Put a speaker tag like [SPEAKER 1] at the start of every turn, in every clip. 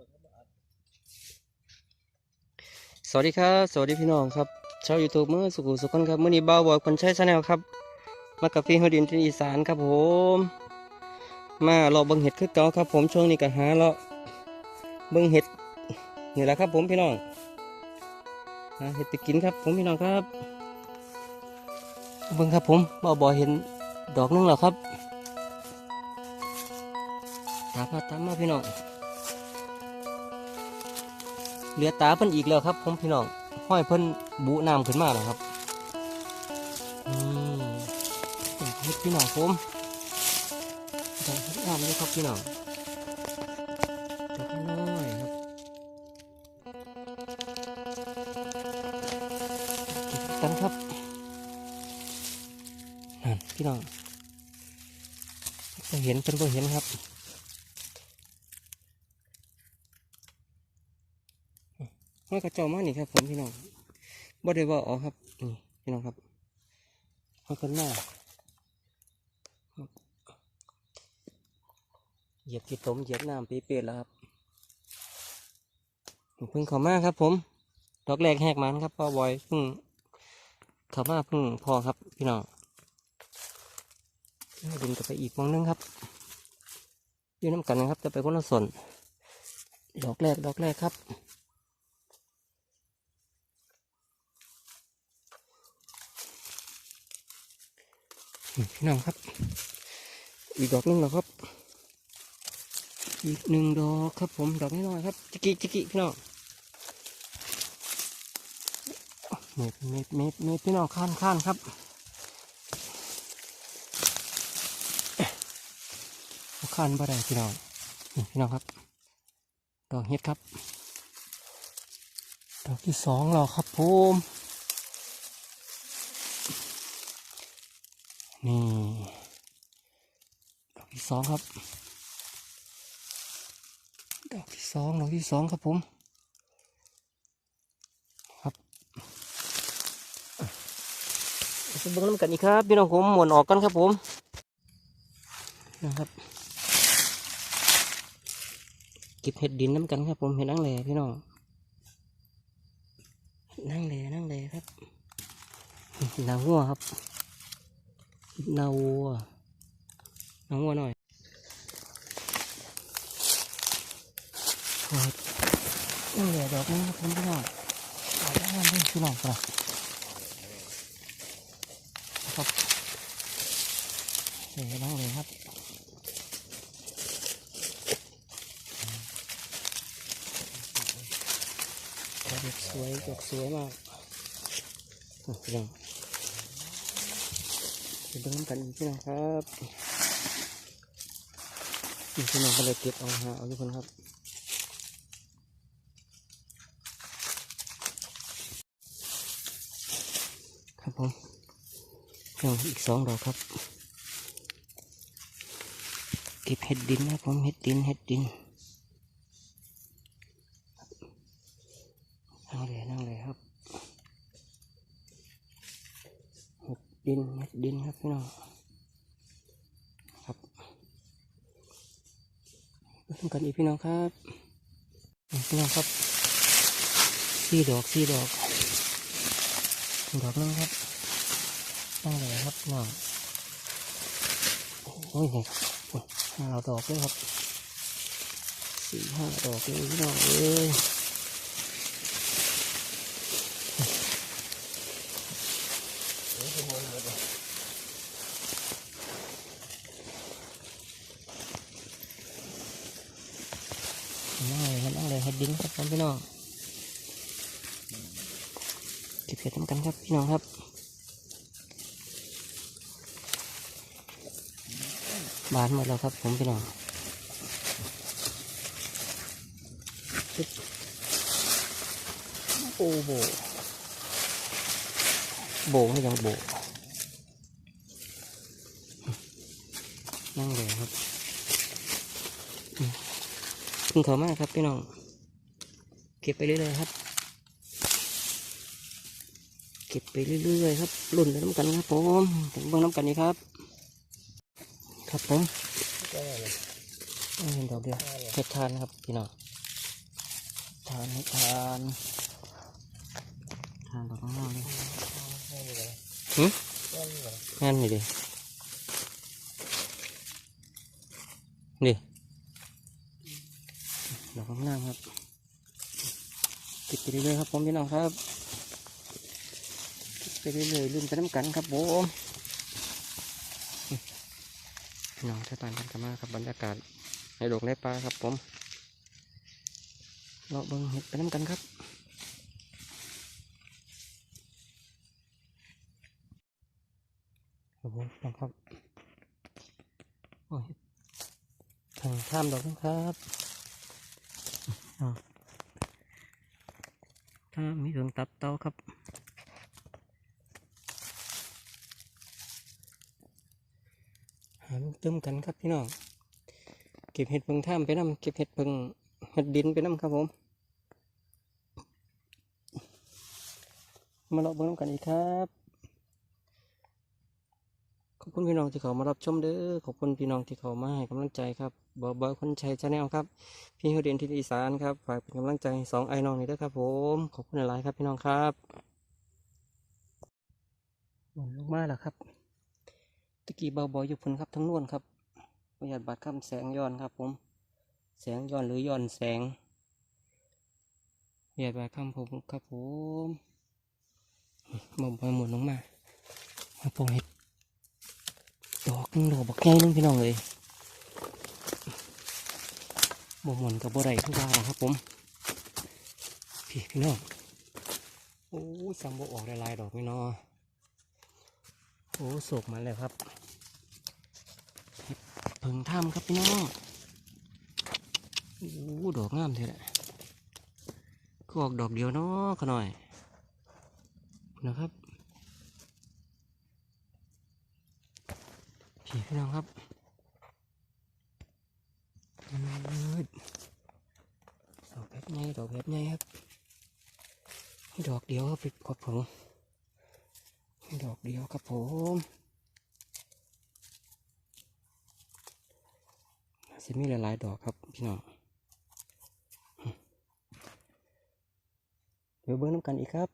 [SPEAKER 1] สวัสดีครับ สวัสดีพี่น้องครับชาวยูทูบเมื่อสุขุสุขคนครับเมื่อนี้บ่าวบอยคนใช้ชาแนลครับ มากับพี่ฮดินที่อีสานครับผม มาเราเบิ่งเห็ดคือเก่าครับ ผมช่วงนี้ก็หาเราะเบิ่งเห็ดนี่แหละครับ ผมพี่น้องเห็ดไปกินครับ ผมพี่น้องครับเบิ่งครับผมบ่าวบอยเห็นดอกนึงแล้วครับตามมาตามมาพี่น้อง เหลือตาเพิ่นอีกแล้วครับผมพี่น้องห้อยเพิ่นบุน้ำขึ้นมาแล้วครับอืมพี่น้องผมดอกเฮ็ดงามเลยครับพี่น้องดอกน้อยครับเก็บกันครับนั่นพี่น้องจะเห็นเพิ่นบ่เห็นครับ ยกระเจ้ามานี่ครับ ผมพี่น้องบ่ได้ว่าออกครับนี่พี่น้องครับห้อยคนหน้าเหยียบกี่ตมเหยียบน้ำเปียแล้วครับเพิ่งเข้ามาครับ ผมดอกแรกแหกมันครับพ่อบอยเพิ่งเข้ามาเพิ่งพอครับ พี่น้องดึงกลับไปอีกมองนึงครับยู่น้ำกันนะครับจะไปคนละส่วนดอกแรกดอกแรกครับ พี่น้องครับ อีกดอกหนึงแล้วครับ อีกหนึ่งดอกครับผมดอกน้อยๆครับจิกิจิกิพี่น้องเม็ดเม็ดเม็ดเม็ดพี่น้องข้านข้านครับข้านบ่ได้พี่น้องพี่น้องครับ ดอกเห็ดครับ ดอกที่สองแล้วครับผม นี่ดอกที่สองครับ ดอกที่สองดอกที่สองครับผม ครับจะเบิ่งน้ำกันอีกครับ พี่น้องผมหมุนออกกันครับผมนะครับเก็บเห็ดดินน้ำกันครับผมเห็ดนั่งแหล่พี่น้องนั่งแหล่นั่งแหล่ครับนางหัวครับ นาวัวนางวัวหน่อยครับนั่งแหล่ดอกนี้ครับผมพี่น้องดอกนี้มันพี่น้องครับครับเดี๋ยวนั่งเลยครับดอกสวยดอกสวยมากพี่น้อง เบิ่งน้ำกันอีกพี่น้องครับพี่น้องก็เลยเก็บเอาหาเอาทุกคนครับครับผมพี่น้องอีกสองดอกครับ เก็บเห็ดดินนะผมเห็ดดินเห็ดดินนั่งเลยนั่งเลยครับเห็ ดินเห็ดดินครับพี่น้องครับมาทำกันอีกพี่น้องครับพี่น้องครับสี่ดอกสี่ดอกดอกนึงครับนั่งเลยครับน้องโอ้ยครับโอ้ยห้าดอกเลยครับสี่ห้าดอกเลยพี่น้องเอ้ย นั่งเลยครับนั่งเลยเฮ็ดดิน ครับพี่น้องเก็บเห็ดน้ำกันครับพี่น้องครับบานหมดแล้วครับผมพี่น้องปึ๊บโอ้โบโบให้ยังโบนั่งเลยครับเพิ่งเขามากครับพี่น้อง เก็บไปเรื่อยๆครับ เก็บไปเรื่อยๆครับรุ่นน้ำกันครับผมถึงเบื้องน้ำกันนี้ครับ ครับผมไม่เห็นดอกเดียวเห็ดทานครับพี่น้องทานให้ทานทานดอกข้างเลยหืมงั้นนี่ดินี่ดอกข้างล่างครับ ติดไปเรื่อยๆครับผมพี่น้องครับติดไปเรื่อยๆลื่นไปน้ำกันครับผมพี่น้องชาวบ้านกันกันมาครับบรรยากาศในดงในป่าครับผมเราเบิ่งเห็ดไปน้ำกันครับครับผมนะครับโอ้ยทางข้ามดอกนะครับอ่า ถ้ามีเรื่องตัดเตาครับหาลูกเติมกันครับพี่น้องเก็บเห็ดเพิงท่ามไปน้ำเก็บเห็ดเพิงเห็ดดินไปน้ำครับผมมาเลาะเบิ่งนกันอีกครับขอบคุณพี่น้องที่เขามารับชมเด้อขอบคุณพี่น้องที่เขามาให้กำลังใจครับ บอยบอยคนชัยชาแนลครับ พี่ฮูเดียนที่อีสานครับ ฝากเป็นกำลังใจให้สองไอ้น้องนี่ด้วยครับผม ขอบคุณหลายๆครับพี่น้องครับหมุนลงมาแล้วครับ ตะกี้เบาบอยอยู่พุ่นครับทั้งนวนครับ ประหยัดบาดคำแสงย้อนครับผม แสงย้อนหรือย้อนแสงประหยัดบาดคำผมครับผมบ่มไปหมุนลงมามาปล่อยดอกหนึงดอกบักใหญ่หนึงพี่น้องเลย บมุนกับบ่ได้ทุกว่าหรอกครับผมพี่พี่น้องโอ้ยสั่งบออกไดลายดอกไม่นอโอ้โศกมาแล้วครับเพิ่งทำครับพี่น้องโอ้ดอกงามเท่แหละก็ออกดอกเดียวเนาะขะหน่อยนะครับพี่พี่น้องครับอืดดอกแบบให ญ่ดอกแบบใหญ่ครับดอกเดียวครับพี่ครับผมดอกเดียวครับผมน่าจะมีหลายๆดอกครับพี่น้องเดี๋ยวเบิ้งน้ำกันอีกครับ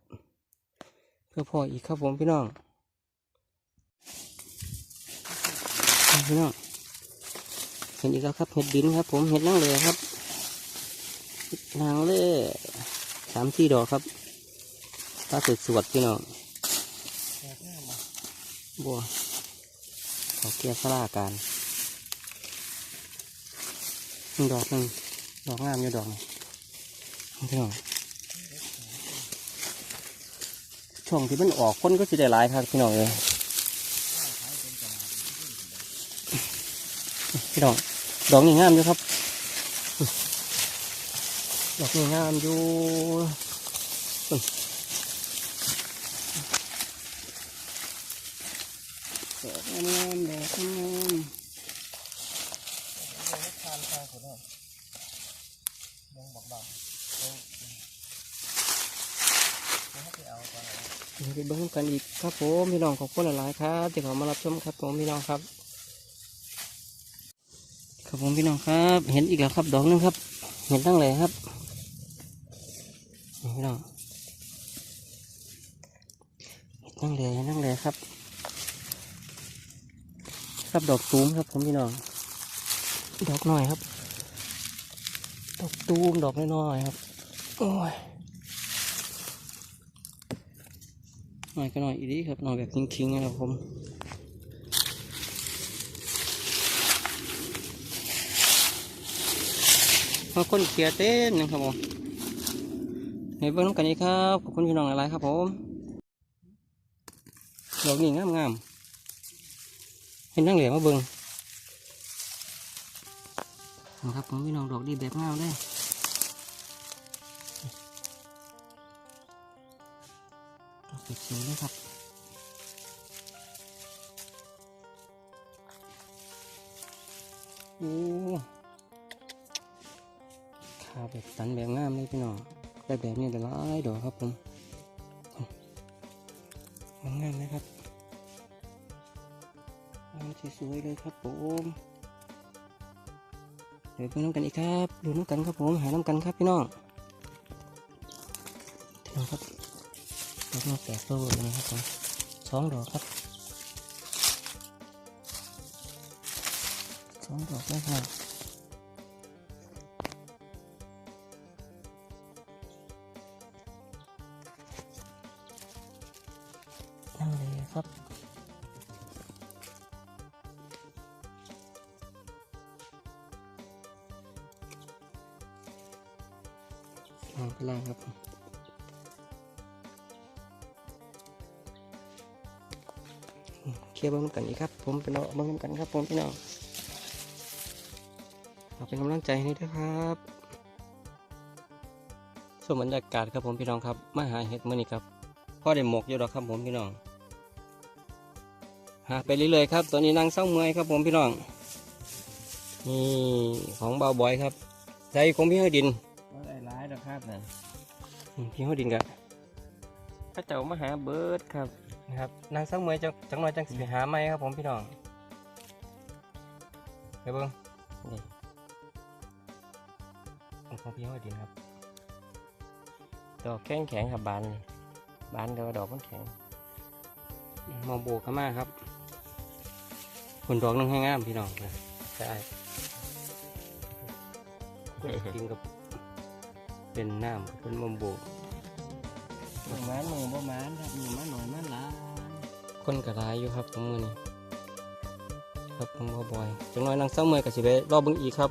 [SPEAKER 1] เพื่อพออีกครับผมพี่น้องพี่น้องเห็นอีกแล้วครับเห็ดดินครับ ผมเห็ดนั่งเลยครับ ห็ดนางเล่สามที่ดอกครับตาสดสวดพี่น้องบัวขอเกียร์สลาการหนึ่งดอกหนึ่งดอกงามอยู่ดอกนี่พี่น้องช่วงที่มันออกคนก็สิได้หลายครับพี่น้องเลยพี่น้องดอกนี่งามอยู่ครับ ดอกนี่งามอยู่ดอกงามดอกงามเดี๋ยวไปเบิ้งกันอีกครับผมพี่น้องขอบคุณหลายๆครับที่เขามารับชมครับผมพี่น้องครับ ครับผมพี่น้องครับ เห็นอีกแล้วครับดอกหนึงครับ เห็นตั้งเลยครับ พี่น้องเห็นตั้งเลยนตั้งเลยครับ ครับดอกตูมครับผมพี่น้อง ดอกหน่อยครับ ดอกตูมดอกน้อยๆครับ โอ้ยหน่อยก็หน่อยอีกดีครับหน่อยแบบคิงๆนะครับผมมาคนเขียเต้นนะครับผม ในเบื้องน้ำกันนี้ครับ ขอบคุณพี่น้องหลายๆครับผมดอกนี้งามงามเห็นนั่งเหลี่ยมาเบิ้งนะครับผมพี่น้องดอกดีแบบงามเลย ได้แบบนี้แต่ละไอ้ดอกครับผมมันงามนะครับงามสวยๆเลยครับผมเดี๋ยวไปน้ำกันอีกครับดูน้ำกันครับผมหาน้ำกันครับพี่น้องนะครับดอกมาแตกตัวเลยนะครับผมสองดอกครับสองดอกนะครับ ครับ ลงไปล่างครับเคลียร์บิ้งกันอีกครับ ผมเป็นเอาบิ้งกันครับ ผมพี่น้องขอเป็นกำลังใจให้ด้วยครับส่วนบรรยากาศครับผมพี่น้องครับมาหาเห็ดมื่อนี้ครับพ่อได้หมกอยู่ดอครับผมพี่น้อง หาไปเรื่อยๆครับตัวนี้นางเศร้าเมื่อยครับผมพี่น้องนี่ของเบาบอยครับใจของพี่ให้ดิน
[SPEAKER 2] ก็ได้ร้ายแล้วครับนั่น
[SPEAKER 1] อืมพี่หัวดินกะพระเจ้ามาหาเบิร์ดครับนะครับนางสังเมยจังจังหน่อยจังสิไปหาไม้ครับผมพี่น้องไปเบิ้งนี่ของพี่หัวดินครับดอกแข็งแข็งครับบานเลยบานเดียวาดอกมันแข็งมองโบกเข้ามาครับ คนดอกนึงให้งามพี่น้องนะใช่กินกับเป็นน้ำเป็นมอมโบก
[SPEAKER 2] หนึ่งม้านหนึ่งประมาณครับหนึ่งม้านหน่อยม้านหลาย
[SPEAKER 1] คนกระไรอยู่ครับผมมือนี้ครับผมบ่บ่อยจังน้อยนางเศร้าเมื่อยกับสิไปรอเบิ่งอีกครับ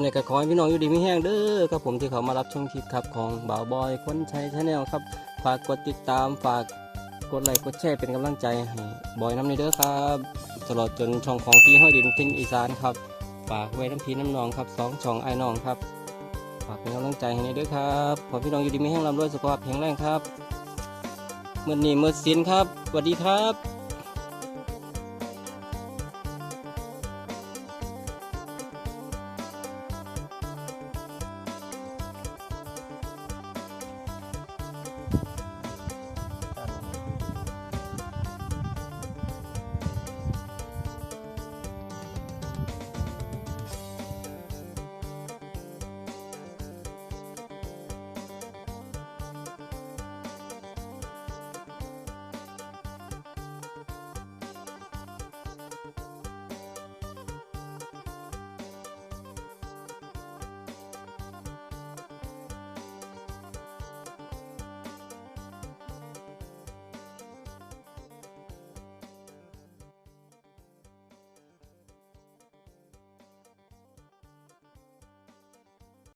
[SPEAKER 1] เนี่ยก็ขอให้พี่น้องอยู่ดีมีแห้งเด้อครับผมที่เขามารับชมคลิปครับของบ่าวบอยคนชัยชาแนลครับ ฝากกดติดตามฝาก กดไลค์กดแชร์เป็นกำลังใจให้บอยน้ำในเด้อครับ ตลอดจนช่องของพี่ห้อยดินทิ้นอีสานครับฝากไว้น้ำพีน้ำนองครับสองช่องไอ้น้องครับฝากเป็นกำลังใจให้ในเด้อครับขอพี่น้องอยู่ดีมีแห้งลำรวยสุขภาพแข็งแรงครับเมื่อนี้มื่อสินครับสวัสดีครับ